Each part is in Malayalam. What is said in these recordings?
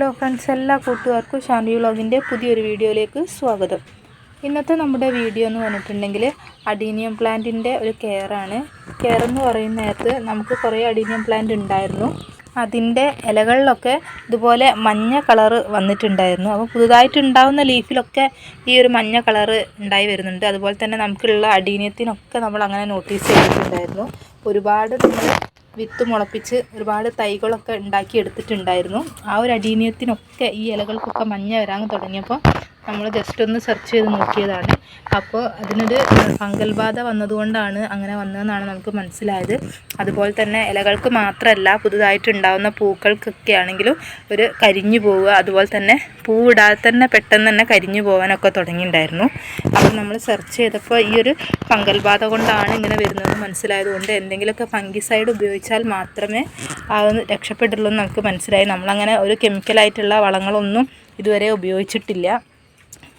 ഹലോ ഫ്രണ്ട്സ് എല്ലാ കൂട്ടുകാർക്കും ഷാൻവി വ്ളോഗിന്റെ പുതിയൊരു വീഡിയോയിലേക്ക് സ്വാഗതം. ഇന്നത്തെ നമ്മുടെ വീഡിയോ എന്ന് പറഞ്ഞിട്ടുണ്ടെങ്കിൽ അഡീനിയം പ്ലാന്റിന്റെ ഒരു കെയറാണ് കെയർ എന്ന് പറയുന്ന നേരത്ത് നമുക്ക് കുറേ അഡീനിയം പ്ലാന്റ് ഉണ്ടായിരുന്നു. അതിന്റെ ഇലകളിലൊക്കെ ഇതുപോലെ മഞ്ഞ കളറ് വന്നിട്ടുണ്ടായിരുന്നു. അപ്പോൾ പുതുതായിട്ട് ഉണ്ടാകുന്ന ലീഫിലൊക്കെ ഈ ഒരു മഞ്ഞ കളറ് ഉണ്ടായി വരുന്നുണ്ട്. അതുപോലെ തന്നെ നമുക്കുള്ള അഡീനിയത്തിനൊക്കെ നമ്മൾ അങ്ങനെ നോട്ടീസ് ചെയ്തിട്ടുണ്ടായിരുന്നു. ഒരുപാട് നമ്മൾ വിത്ത് മുളപ്പിച്ച് ഒരുപാട് തൈകളൊക്കെ ഉണ്ടാക്കി എടുത്തിട്ടുണ്ടായിരുന്നു ആ ഒരു അടീനീയത്തിനൊക്കെ ഈ ഇലകൾക്കൊക്കെ മഞ്ഞ വരാൻ തുടങ്ങിയപ്പോൾ നമ്മൾ ജസ്റ്റ് ഒന്ന് സെർച്ച് ചെയ്ത് നോക്കിയതാണ്. അപ്പോൾ അതിനൊരു ഫംഗൽ ബാധ വന്നതുകൊണ്ടാണ് അങ്ങനെ വന്നതെന്നാണ് നമുക്ക് മനസ്സിലായത്. അതുപോലെ തന്നെ ഇലകൾക്ക് മാത്രമല്ല പുതുതായിട്ട് ഉണ്ടാകുന്ന പൂക്കൾക്കൊക്കെ ആണെങ്കിലും ഒരു കരിഞ്ഞു പോവുക അതുപോലെ തന്നെ പൂവിടാതെ തന്നെ പെട്ടെന്ന് തന്നെ കരിഞ്ഞു പോകാനൊക്കെ തുടങ്ങിയിട്ടുണ്ടായിരുന്നു. അപ്പോൾ നമ്മൾ സെർച്ച് ചെയ്തപ്പോൾ ഈ ഒരു ഫംഗൽ ബാധ കൊണ്ടാണ് ഇങ്ങനെ വരുന്നത് മനസ്സിലായതുകൊണ്ട് എന്തെങ്കിലുമൊക്കെ ഫംഗിസൈഡ് ഉപയോഗിച്ചാൽ മാത്രമേ അതൊന്ന് രക്ഷപ്പെട്ടുള്ളൂ എന്ന് നമുക്ക് മനസ്സിലായി. നമ്മളങ്ങനെ ഒരു കെമിക്കലായിട്ടുള്ള വളങ്ങളൊന്നും ഇതുവരെ ഉപയോഗിച്ചിട്ടില്ല.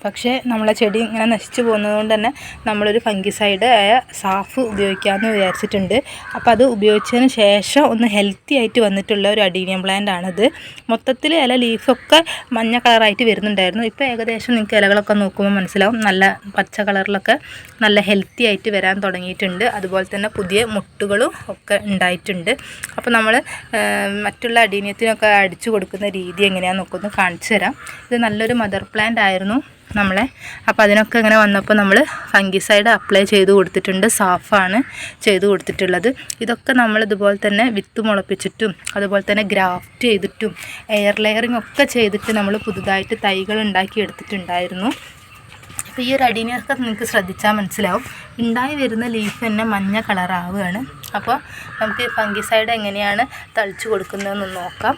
പക്ഷേ നമ്മളെ ചെടി ഇങ്ങനെ നശിച്ചു പോകുന്നത് കൊണ്ട് തന്നെ നമ്മളൊരു ഫംഗിസൈഡ് ആയ സാഫ് ഉപയോഗിക്കാമെന്ന് വിചാരിച്ചിട്ടുണ്ട്. അപ്പോൾ അത് ഉപയോഗിച്ചതിന് ശേഷം ഒന്ന് ഹെൽത്തി ആയിട്ട് വന്നിട്ടുള്ള ഒരു അഡീനിയം പ്ലാന്റ് ആണിത്. മൊത്തത്തിൽ ഇല ലീഫൊക്കെ മഞ്ഞ കളറായിട്ട് വരുന്നുണ്ടായിരുന്നു. ഇപ്പോൾ ഏകദേശം നിങ്ങൾക്ക് ഇലകളൊക്കെ നോക്കുമ്പോൾ മനസ്സിലാവും. നല്ല പച്ച കളറിലൊക്കെ നല്ല ഹെൽത്തി ആയിട്ട് വരാൻ തുടങ്ങിയിട്ടുണ്ട്. അതുപോലെ തന്നെ പുതിയ മുട്ടുകളും ഒക്കെ ഉണ്ടായിട്ടുണ്ട്. അപ്പോൾ നമ്മൾ മറ്റുള്ള അഡീനിയത്തിനൊക്കെ അടിച്ചു കൊടുക്കുന്ന രീതി എങ്ങനെയാണെന്ന് ഒന്ന് കാണിച്ചു തരാം. ഇത് നല്ലൊരു മദർ പ്ലാന്റ് ആയിരുന്നു. നമ്മളെ. അപ്പോൾ അതിനൊക്കെ ഇങ്ങനെ വന്നപ്പോൾ നമ്മൾ ഫംഗിസൈഡ് അപ്ലൈ ചെയ്ത് കൊടുത്തിട്ടുണ്ട്. സാഫാണ് ചെയ്ത് കൊടുത്തിട്ടുള്ളത്. ഇതൊക്കെ നമ്മൾ ഇതുപോലെ തന്നെ വിത്ത് മുളപ്പിച്ചിട്ടും അതുപോലെ തന്നെ ഗ്രാഫ്റ്റ് ചെയ്തിട്ടും എയർ ലെയറിംഗ് ഒക്കെ ചെയ്തിട്ട് നമ്മൾ പുതുതായിട്ട് തൈകൾ ഉണ്ടാക്കി എടുത്തിട്ടുണ്ടായിരുന്നു. അപ്പോൾ ഈ ഒരു അടീനിയൊക്കെ നിങ്ങൾക്ക് ശ്രദ്ധിച്ചാൽ മനസ്സിലാവും. ഉണ്ടായി വരുന്ന ലീഫ് തന്നെ മഞ്ഞ കളറാവുകയാണ്. അപ്പോൾ നമുക്ക് ഫംഗിസൈഡ് എങ്ങനെയാണ് തളിച്ചു കൊടുക്കുന്നതെന്ന് നോക്കാം.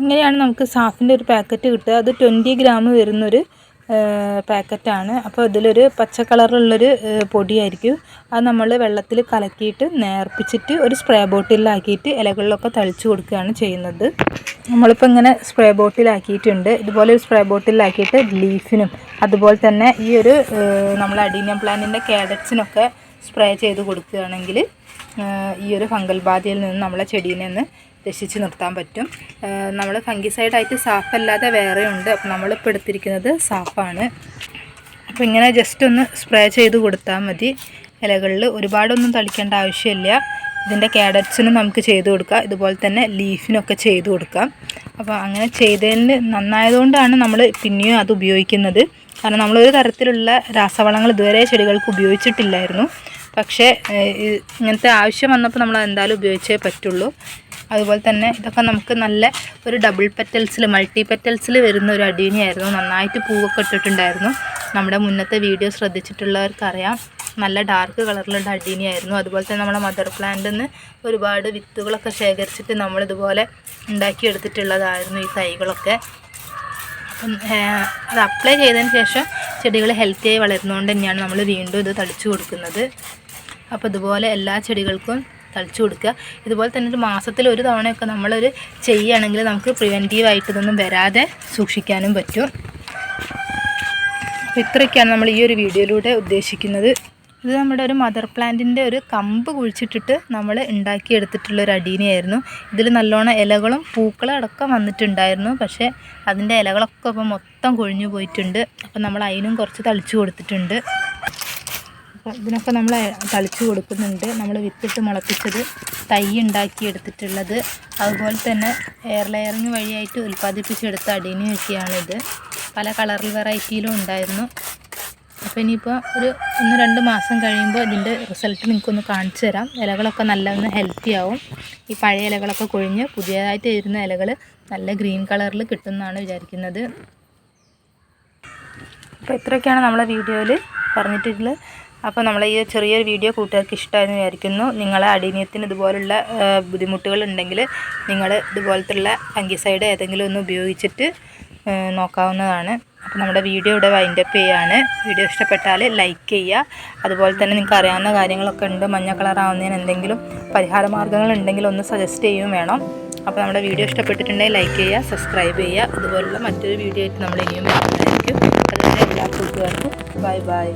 ഇങ്ങനെയാണ് നമുക്ക് സാഫിന്റെ ഒരു പാക്കറ്റ് കിട്ടുക. അത് ട്വന്റി ഗ്രാം വരുന്നൊരു പാക്കറ്റാണ്. അപ്പോൾ ഇതിലൊരു പച്ച കളറുള്ളൊരു പൊടിയായിരിക്കും. അത് നമ്മൾ വെള്ളത്തിൽ കലക്കിയിട്ട് നേർപ്പിച്ചിട്ട് ഒരു സ്പ്രേ ബോട്ടിലാക്കിയിട്ട് ഇലകളിലൊക്കെ തളിച്ചു കൊടുക്കുകയാണ് ചെയ്യുന്നത്. നമ്മളിപ്പോൾ ഇങ്ങനെ സ്പ്രേ ബോട്ടിലാക്കിയിട്ടുണ്ട്. ഇതുപോലെ ഒരു സ്പ്രേ ബോട്ടിലാക്കിയിട്ട് ലീഫിനും അതുപോലെ തന്നെ ഈ ഒരു നമ്മൾ അഡീനിയം പ്ലാന്റിന്റെ കാഡറ്റ്സിനൊക്കെ സ്പ്രേ ചെയ്ത് കൊടുക്കുകയാണെങ്കിൽ ഈ ഒരു ഫംഗൽ ബാധയിൽ നിന്ന് നമ്മളെ ചെടീനെ ഒന്ന് രക്ഷിച്ച് നിർത്താൻ പറ്റും. നമ്മൾ ഫംഗിസൈഡായിട്ട് സാഫല്ലാതെ വേറെ ഉണ്ട് അപ്പോൾ നമ്മളിപ്പോൾ എടുത്തിരിക്കുന്നത് സാഫാണ് അപ്പോൾ ഇങ്ങനെ ജസ്റ്റ് ഒന്ന് സ്പ്രേ ചെയ്ത് കൊടുത്താൽ മതി. ഇലകളിൽ ഒരുപാടൊന്നും തളിക്കേണ്ട ആവശ്യമില്ല. ഇതിന്റെ കാഡറ്റ്സിനും നമുക്ക് ചെയ്ത് കൊടുക്കാം. ഇതുപോലെ തന്നെ ലീഫിനൊക്കെ ചെയ്ത് കൊടുക്കാം. അപ്പോൾ അങ്ങനെ ചെയ്തതിന് നന്നായതുകൊണ്ടാണ് നമ്മൾ പിന്നെയും അത് ഉപയോഗിക്കുന്നത്. കാരണം നമ്മളൊരു തരത്തിലുള്ള രാസവളങ്ങൾ ഇതുവരെ ചെടികൾക്ക് ഉപയോഗിച്ചിട്ടില്ലായിരുന്നു. പക്ഷേ ഇങ്ങനത്തെ ആവശ്യം വന്നപ്പോൾ നമ്മൾ എന്തായാലും ഉപയോഗിച്ചേ പറ്റുള്ളൂ. അതുപോലെ തന്നെ ഇതൊക്കെ നമുക്ക് നല്ല ഒരു ഡബിൾ പെറ്റൽസിൽ മൾട്ടി പെറ്റൽസിൽ വരുന്ന ഒരു അടീനിയായിരുന്നു. നന്നായിട്ട് പൂവൊക്കെ ഇട്ടിട്ടുണ്ടായിരുന്നു. നമ്മുടെ മുന്നത്തെ വീഡിയോ ശ്രദ്ധിച്ചിട്ടുള്ളവർക്കറിയാം. നല്ല ഡാർക്ക് കളറിലുള്ള അടീനിയായിരുന്നു. അതുപോലെ തന്നെ നമ്മുടെ മദർ പ്ലാന്റിൽ നിന്ന് ഒരുപാട് വിത്തുകളൊക്കെ ശേഖരിച്ചിട്ട് നമ്മളിതുപോലെ ഉണ്ടാക്കിയെടുത്തിട്ടുള്ളതായിരുന്നു ഈ തൈകളൊക്കെ. അപ്പം അത് അപ്ലൈ ചെയ്തതിന് ശേഷം ചെടികൾ ഹെൽത്തിയായി വളരുന്നതുകൊണ്ട് തന്നെയാണ് നമ്മൾ വീണ്ടും ഇത് തളിച്ചു കൊടുക്കുന്നത്. അപ്പോൾ ഇതുപോലെ എല്ലാ ചെടികൾക്കും തളിച്ചു കൊടുക്കുക. ഇതുപോലെ തന്നെ ഒരു മാസത്തിൽ ഒരു തവണയൊക്കെ നമ്മളൊരു ചെയ്യുകയാണെങ്കിൽ നമുക്ക് പ്രിവെന്റീവായിട്ട് ഇതൊന്നും വരാതെ സൂക്ഷിക്കാനും പറ്റും. ഇത്രയൊക്കെയാണ് നമ്മൾ ഈ ഒരു വീഡിയോയിലൂടെ ഉദ്ദേശിക്കുന്നത്. ഇത് നമ്മുടെ ഒരു മദർ പ്ലാന്റിന്റെ ഒരു കമ്പ് കുഴിച്ചിട്ടിട്ട് നമ്മൾ ഉണ്ടാക്കിയെടുത്തിട്ടുള്ള ഒരു അടീനയായിരുന്നു. ഇതിൽ നല്ലോണം ഇലകളും പൂക്കളും അടക്കം വന്നിട്ടുണ്ടായിരുന്നു. പക്ഷേ അതിന്റെ ഇലകളൊക്കെ ഇപ്പം മൊത്തം കൊഴിഞ്ഞു പോയിട്ടുണ്ട്. അപ്പം നമ്മൾ അതിനും കുറച്ച് തളിച്ചു കൊടുത്തിട്ടുണ്ട്. ഇതിനൊക്കെ നമ്മൾ തളിച്ചു കൊടുക്കുന്നുണ്ട്. നമ്മൾ വിത്തിട്ട് മുളപ്പിച്ചത് തൈ ഉണ്ടാക്കി എടുത്തിട്ടുള്ളത്. അതുപോലെ തന്നെ എയർ ലെയറിങ് വഴിയായിട്ട് ഉൽപ്പാദിപ്പിച്ചെടുത്ത അടീനി വെട്ടിയാണിത് പല കളറിൽ വെറൈറ്റിയിലും ഉണ്ടായിരുന്നു. അപ്പോൾ ഇനിയിപ്പോൾ ഒരു ഒന്ന് രണ്ട് മാസം കഴിയുമ്പോൾ ഇതിന്റെ റിസൾട്ട് നിങ്ങൾക്കൊന്ന് കാണിച്ചു തരാം. ഇലകളൊക്കെ നല്ല ഒന്ന് ഹെൽത്തി ആവും. ഈ പഴയ ഇലകളൊക്കെ കൊഴിഞ്ഞ് പുതിയതായിട്ട് വരുന്ന ഇലകൾ നല്ല ഗ്രീൻ കളറിൽ കിട്ടുമെന്നാണ് വിചാരിക്കുന്നത്. അപ്പോൾ ഇത്രയൊക്കെയാണ് നമ്മളെ വീഡിയോയിൽ പറഞ്ഞിട്ടുള്ളത്. അപ്പോൾ നമ്മൾ ഈ ചെറിയൊരു വീഡിയോ കൂട്ടുകാർക്ക് ഇഷ്ടമായെന്ന് വിചാരിക്കുന്നു. നിങ്ങളെ അടിനീയത്തിന് ഇതുപോലുള്ള ബുദ്ധിമുട്ടുകൾ ഉണ്ടെങ്കിൽ നിങ്ങൾ ഇതുപോലത്തുള്ള ഫംഗിസൈഡ് ഏതെങ്കിലും ഒന്ന് ഉപയോഗിച്ചിട്ട് നോക്കാവുന്നതാണ്. അപ്പോൾ നമ്മുടെ വീഡിയോ ഇവിടെ വൈൻഡപ്പ് ചെയ്യുകയാണ് വീഡിയോ ഇഷ്ടപ്പെട്ടാൽ ലൈക്ക് ചെയ്യുക. അതുപോലെ തന്നെ നിങ്ങൾക്ക് അറിയാവുന്ന കാര്യങ്ങളൊക്കെ ഉണ്ട്. മഞ്ഞ കളറാവുന്നതിന് എന്തെങ്കിലും പരിഹാര മാർഗങ്ങൾ ഉണ്ടെങ്കിൽ ഒന്ന് സജസ്റ്റ് ചെയ്യുകയും വേണം. അപ്പോൾ നമ്മുടെ വീഡിയോ ഇഷ്ടപ്പെട്ടിട്ടുണ്ടെങ്കിൽ ലൈക്ക് ചെയ്യുക സബ്സ്ക്രൈബ് ചെയ്യുക. അതുപോലുള്ള മറ്റൊരു വീഡിയോ ആയിട്ട് നമ്മൾ ഇനിയും അതുപോലെ എല്ലാ കൂട്ടുകാർക്കും ബൈ ബൈ